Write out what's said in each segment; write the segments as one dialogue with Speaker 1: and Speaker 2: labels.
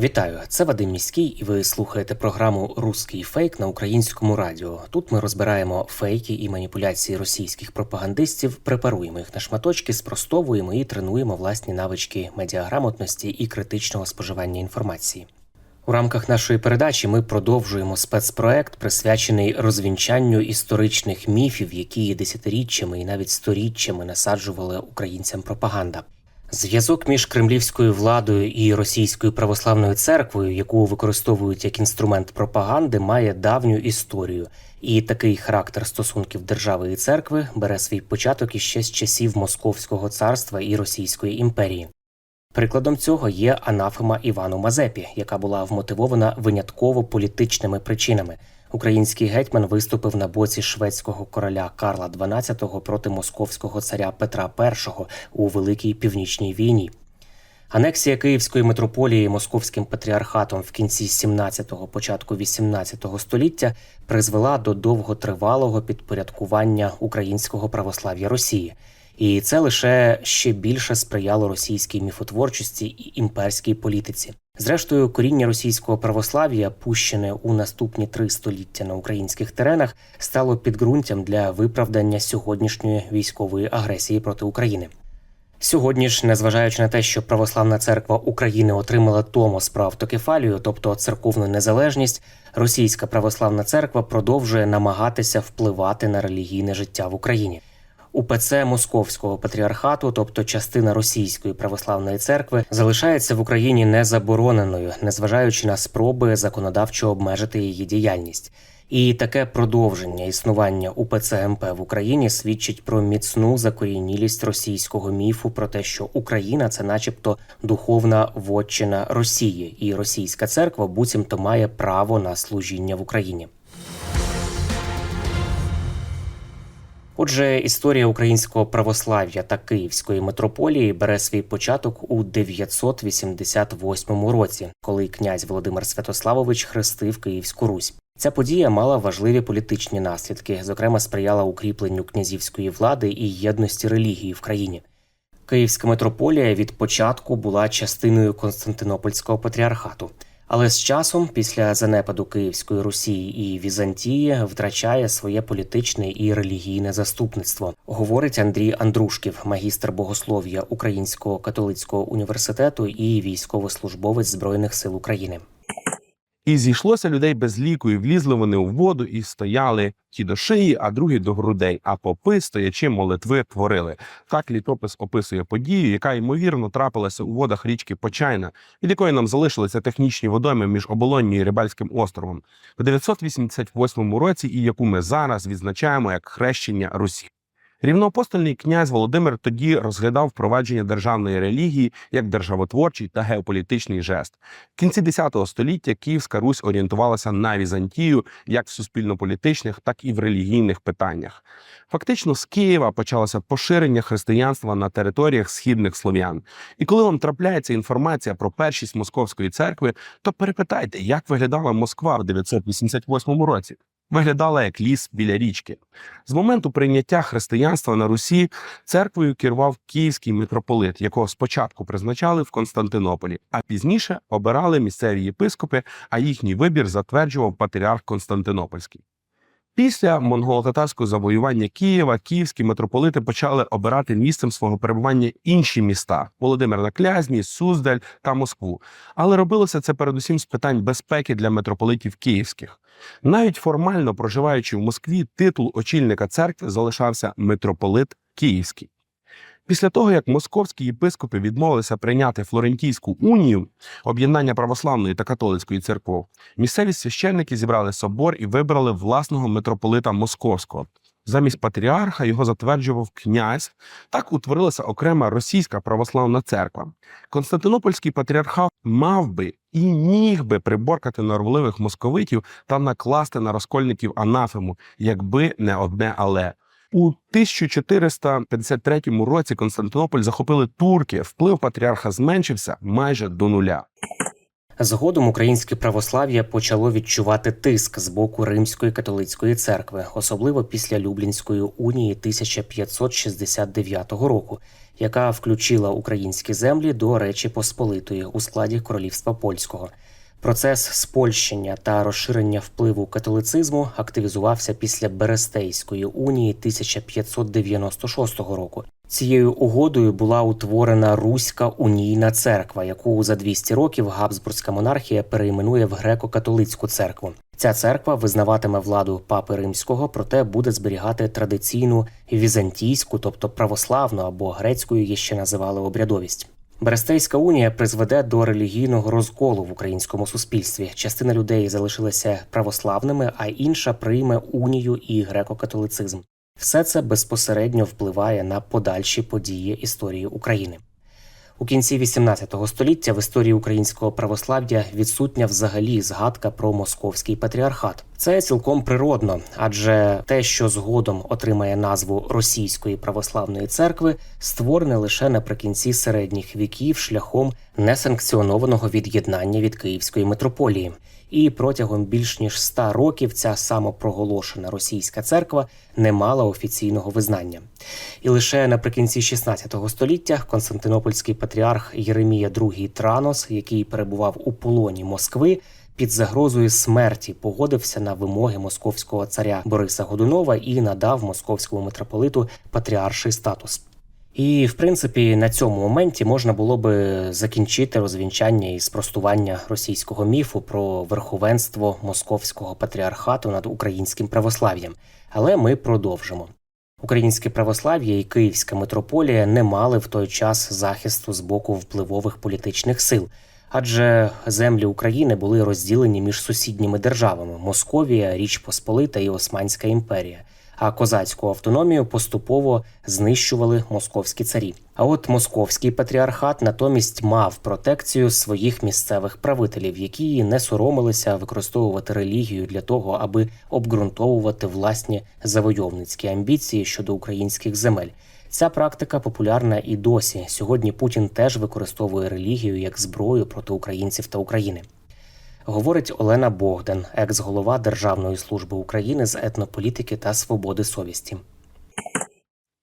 Speaker 1: Вітаю, це Вадим Міський, і ви слухаєте програму Руський фейк на українському радіо. Тут ми розбираємо фейки і маніпуляції російських пропагандистів, препаруємо їх на шматочки, спростовуємо і тренуємо власні навички медіаграмотності і критичного споживання інформації. У рамках нашої передачі ми продовжуємо спецпроект, присвячений розвінчанню історичних міфів, які десятиріччями і навіть сторіччями насаджували українцям пропаганда. Зв'язок між кремлівською владою і російською православною церквою, яку використовують як інструмент пропаганди, має давню історію, і такий характер стосунків держави і церкви бере свій початок іще з часів Московського царства і Російської імперії. Прикладом цього є анафема Івану Мазепі, яка була вмотивована винятково політичними причинами. Український гетьман виступив на боці шведського короля Карла XII проти московського царя Петра І у Великій Північній війні. Анексія Київської митрополії московським патріархатом в кінці 17-го, початку 18-го століття призвела до довготривалого підпорядкування українського православ'я Росії. І це лише ще більше сприяло російській міфотворчості і імперській політиці. Зрештою, коріння російського православ'я, пущене у наступні три століття на українських теренах, стало підґрунтям для виправдання сьогоднішньої військової агресії проти України. Сьогодні ж, незважаючи на те, що Православна церква України отримала томос про автокефалію, тобто церковну незалежність, російська православна церква продовжує намагатися впливати на релігійне життя в Україні. УПЦ Московського патріархату, тобто частина російської православної церкви, залишається в Україні незабороненою, незважаючи на спроби законодавчо обмежити її діяльність. І таке продовження існування УПЦ МП в Україні свідчить про міцну закорінілість російського міфу про те, що Україна це, начебто, духовна вотчина Росії, і російська церква буцімто має право на служіння в Україні. Отже, історія українського православ'я та Київської митрополії бере свій початок у 988 році, коли князь Володимир Святославович хрестив Київську Русь. Ця подія мала важливі політичні наслідки, зокрема сприяла укріпленню князівської влади і єдності релігії в країні. Київська митрополія від початку була частиною Константинопольського патріархату. Але з часом, після занепаду Київської Русі і Візантії, втрачає своє політичне і релігійне заступництво, говорить Андрій Андрушків, магістр богослов'я Українського католицького університету і військовослужбовець збройних сил України.
Speaker 2: І зійшлося людей без ліку, і влізли вони у воду, і стояли ті до шиї, а другі до грудей. А попи, стоячи, молитви творили. Так літопис описує подію, яка ймовірно трапилася у водах річки Почайна, від якої нам залишилися технічні водойми між Оболонню і Рибальським островом в 988 році, і яку ми зараз відзначаємо як хрещення Русі. Рівноапостольний князь Володимир тоді розглядав впровадження державної релігії як державотворчий та геополітичний жест. В кінці X століття Київська Русь орієнтувалася на Візантію як в суспільно-політичних, так і в релігійних питаннях. Фактично, з Києва почалося поширення християнства на територіях східних слов'ян. І коли вам трапляється інформація про першість московської церкви, то перепитайте, як виглядала Москва в 988 році. Виглядала як ліс біля річки. З моменту прийняття християнства на Русі церквою керував київський митрополит, якого спочатку призначали в Константинополі, а пізніше обирали місцеві єпископи, а їхній вибір затверджував патріарх Константинопольський. Після монголо-татарського завоювання Києва київські митрополити почали обирати місцем свого перебування інші міста Володимир на Клязьмі, Суздаль та Москву. Але робилося це передусім з питань безпеки для митрополитів київських. Навіть формально проживаючи в Москві, титул очільника церкви залишався митрополит Київський. Після того, як московські єпископи відмовилися прийняти Флорентійську унію, об'єднання православної та католицької церков, місцеві священники зібрали собор і вибрали власного митрополита Московського. Замість патріарха його затверджував князь. Так утворилася окрема російська православна церква. Константинопольський патріархат мав би і міг би приборкати норовливих московитів та накласти на розкольників анафему, якби не одне але. У 1453 році Константинополь захопили турки. Вплив патріарха зменшився майже до нуля.
Speaker 1: Згодом українське православ'я почало відчувати тиск з боку Римської католицької церкви, особливо після Люблінської унії 1569 року, яка включила українські землі до Речі Посполитої у складі Королівства Польського. Процес спольщення та розширення впливу католицизму активізувався після Берестейської унії 1596 року. Цією угодою була утворена Руська унійна церква, яку за 200 років Габсбурзька монархія перейменує в греко-католицьку церкву. Ця церква визнаватиме владу папи римського, проте буде зберігати традиційну візантійську, тобто православну або грецькою її ще називали обрядовість. Берестейська унія призведе до релігійного розколу в українському суспільстві. Частина людей залишилася православними, а інша прийме унію і греко-католицизм. Все це безпосередньо впливає на подальші події історії України. У кінці XVIII століття в історії українського православ'я відсутня взагалі згадка про московський патріархат. Це цілком природно, адже те, що згодом отримає назву Російської православної церкви, створене лише наприкінці середніх віків шляхом несанкціонованого від'єднання від Київської митрополії. І протягом більш ніж ста років ця самопроголошена російська церква не мала офіційного визнання. І лише наприкінці 16 століття Константинопольський патріарх Єремія II Транос, який перебував у полоні Москви, під загрозою смерті погодився на вимоги московського царя Бориса Годунова і надав московському митрополиту патріарший статус. І, в принципі, на цьому моменті можна було би закінчити розвінчання і спростування російського міфу про верховенство московського патріархату над українським православ'ям. Але ми продовжимо. Українське православ'я і Київська митрополія не мали в той час захисту з боку впливових політичних сил, адже землі України були розділені між сусідніми державами Московія, Річ Посполита і Османська імперія а козацьку автономію поступово знищували московські царі. А от московський патріархат натомість мав протекцію своїх місцевих правителів, які не соромилися використовувати релігію для того, аби обґрунтовувати власні завойовницькі амбіції щодо українських земель. Ця практика популярна і досі. Сьогодні Путін теж використовує релігію як зброю проти українців та України говорить Олена Богдан, екс-голова Державної служби України з етнополітики та свободи совісті.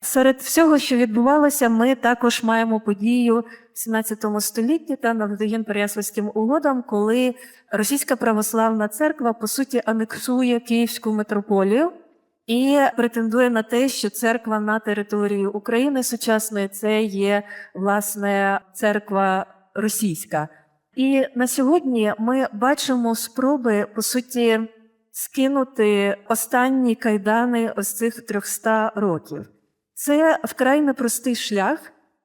Speaker 3: Серед всього, що відбувалося, ми також маємо подію в 17 столітті та навдогін Переяславським угодам, коли Російська православна церква по суті анексує Київську митрополію і претендує на те, що церква на території України сучасної це є власне церква російська. І на сьогодні ми бачимо спроби по суті скинути останні кайдани ось цих 300 років. Це вкрай непростий шлях,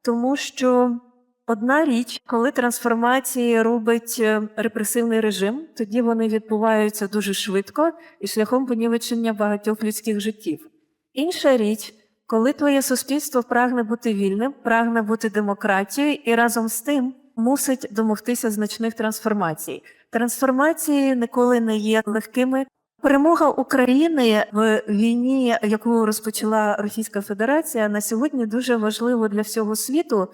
Speaker 3: тому що одна річ, коли трансформації робить е, репресивний режим, тоді вони відбуваються дуже швидко і шляхом понівечення багатьох людських життів. Інша річ, коли твоє суспільство прагне бути вільним, прагне бути демократією, і разом з тим мусить домогтися значних трансформацій. Трансформації ніколи не є легкими. Перемога України в війні, яку розпочала Російська Федерація, на сьогодні дуже важливо для всього світу,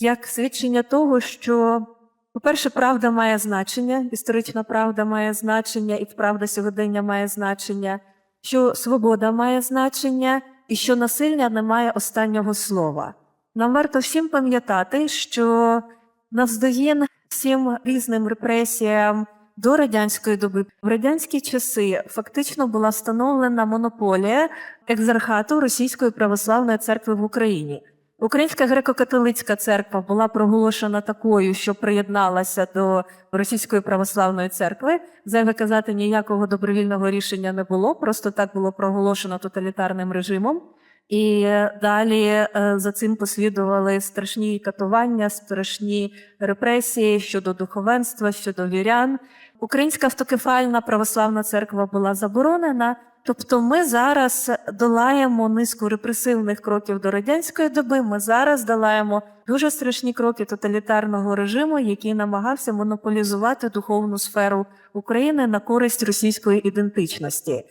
Speaker 3: як свідчення того, що, по-перше, правда має значення, історична правда має значення, і правда сьогодення має значення, що свобода має значення, і що насилля не має останнього слова. Нам варто всім пам'ятати, що навздоїн всім різним репресіям до радянської доби в радянські часи фактично була встановлена монополія екзархату Російської православної церкви в Україні. Українська греко-католицька церква була проголошена такою, що приєдналася до Російської православної церкви. Зайве казати, ніякого добровільного рішення не було, просто так було проголошено тоталітарним режимом. І далі е, за цим послідували страшні катування, страшні репресії щодо духовенства, щодо вірян. Українська автокефальна православна церква була заборонена, Тобто, ми зараз долаємо низку репресивних кроків до радянської доби. Ми зараз долаємо дуже страшні кроки тоталітарного режиму, який намагався монополізувати духовну сферу України на користь російської ідентичності.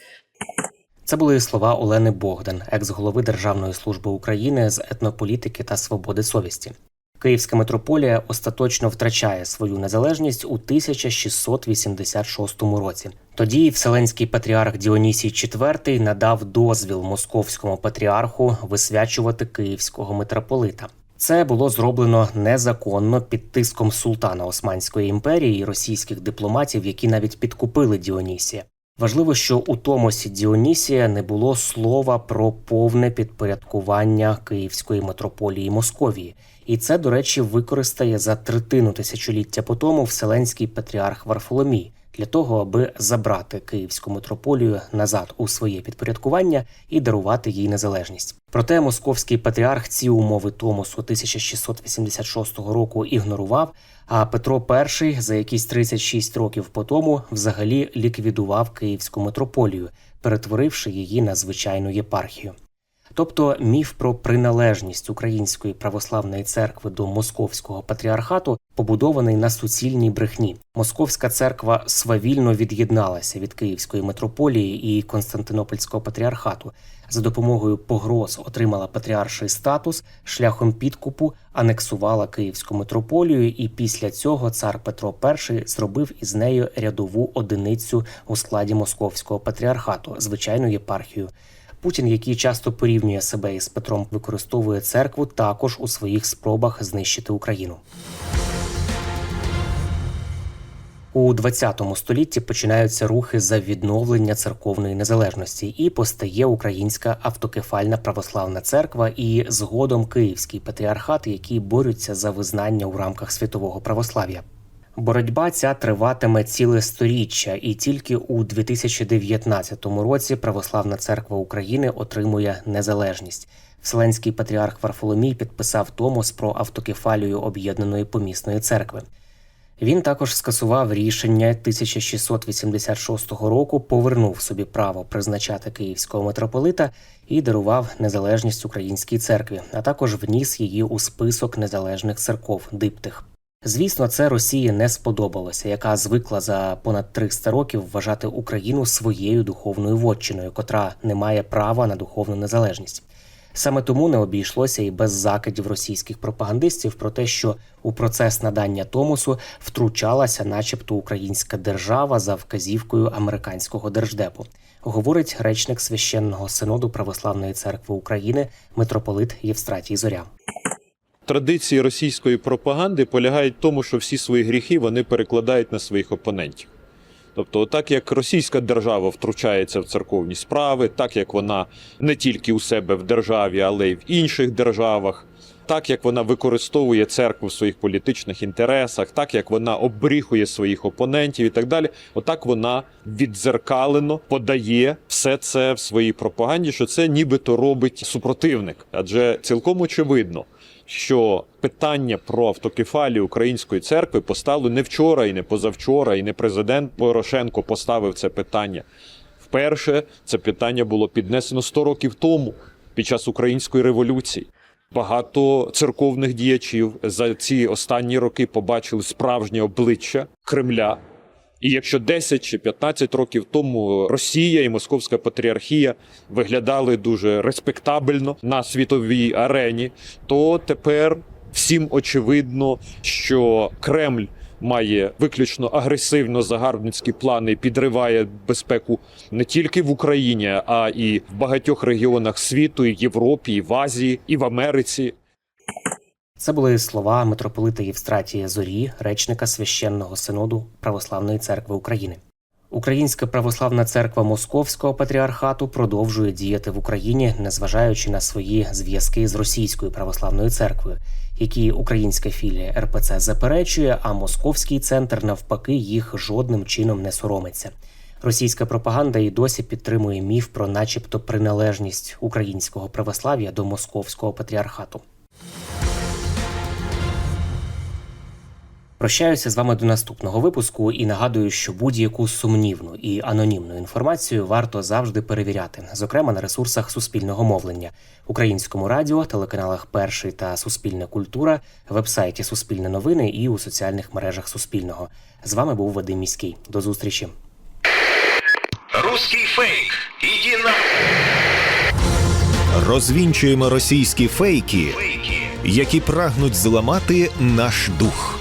Speaker 1: Це були слова Олени Богдан, екс-голови Державної служби України з етнополітики та свободи совісті. Київська митрополія остаточно втрачає свою незалежність у 1686 році. Тоді Вселенський патріарх Діонісій IV надав дозвіл московському патріарху висвячувати київського митрополита. Це було зроблено незаконно під тиском султана Османської імперії і російських дипломатів, які навіть підкупили Діонісія. Важливо, що у Томосі Діонісія не було слова про повне підпорядкування Київської митрополії Московії, і це, до речі, використає за третину тисячоліття по тому вселенський патріарх Варфоломій для того, аби забрати Київську митрополію назад у своє підпорядкування і дарувати їй незалежність. Проте московський патріарх ці умови Томосу 1686 року ігнорував. А Петро І за якісь 36 років по тому взагалі ліквідував Київську митрополію, перетворивши її на звичайну єпархію. Тобто міф про приналежність Української православної церкви до московського патріархату побудований на суцільній брехні. Московська церква свавільно від'єдналася від Київської митрополії і Константинопольського патріархату. За допомогою погроз отримала патріарший статус, шляхом підкупу анексувала Київську митрополію, і після цього цар Петро І зробив із нею рядову одиницю у складі московського патріархату, звичайну єпархію. Путін, який часто порівнює себе із Петром, використовує церкву також у своїх спробах знищити Україну. У 20 столітті починаються рухи за відновлення церковної незалежності, і постає Українська автокефальна православна церква і згодом Київський патріархат, які борються за визнання у рамках світового православ'я. Боротьба ця триватиме ціле сторіччя, і тільки у 2019 році Православна церква України отримує незалежність. Вселенський патріарх Варфоломій підписав Томос про автокефалію об'єднаної помісної церкви. Він також скасував рішення 1686 року, повернув собі право призначати київського митрополита і дарував незалежність українській церкві, а також вніс її у список незалежних церков диптих. Звісно, це Росії не сподобалося, яка звикла за понад 300 років вважати Україну своєю духовною вотчиною, котра не має права на духовну незалежність. Саме тому не обійшлося і без закидів російських пропагандистів про те, що у процес надання Томосу втручалася, начебто, українська держава за вказівкою американського держдепу, говорить речник священного синоду Православної церкви України митрополит Євстратій Зоря.
Speaker 4: Традиції російської пропаганди полягають в тому, що всі свої гріхи вони перекладають на своїх опонентів. Тобто, так як російська держава втручається в церковні справи, так як вона не тільки у себе в державі, але й в інших державах, так як вона використовує церкву в своїх політичних інтересах, так як вона обріхує своїх опонентів і так далі, отак вона віддзеркалено подає все це в своїй пропаганді, що це нібито робить супротивник, адже цілком очевидно. Що питання про автокефалію української церкви постало не вчора і не позавчора, і не президент Порошенко поставив це питання. Вперше це питання було піднесено 100 років тому під час української революції. Багато церковних діячів за ці останні роки побачили справжнє обличчя Кремля. І якщо 10 чи 15 років тому Росія і Московська патріархія виглядали дуже респектабельно на світовій арені, то тепер всім очевидно, що Кремль має виключно агресивно загарбницькі плани, підриває безпеку не тільки в Україні, а і в багатьох регіонах світу, і в Європі, і в Азії, і в Америці.
Speaker 1: Це були слова митрополита Євстратія Зорі, речника священного синоду Православної церкви України. Українська православна церква Московського патріархату продовжує діяти в Україні, незважаючи на свої зв'язки з російською православною церквою, які українська філія РПЦ заперечує, а московський центр навпаки їх жодним чином не соромиться. Російська пропаганда і досі підтримує міф про, начебто, приналежність українського православ'я до московського патріархату. Прощаюся з вами до наступного випуску і нагадую, що будь-яку сумнівну і анонімну інформацію варто завжди перевіряти, зокрема на ресурсах суспільного мовлення, українському радіо, телеканалах Перший та Суспільна культура, вебсайті Суспільне новини і у соціальних мережах Суспільного. З вами був Вадим Міський. До зустрічі.
Speaker 5: Русский фейк. Иди на...
Speaker 6: Розвінчуємо російські фейки,
Speaker 5: Фейки.
Speaker 6: які прагнуть зламати наш дух.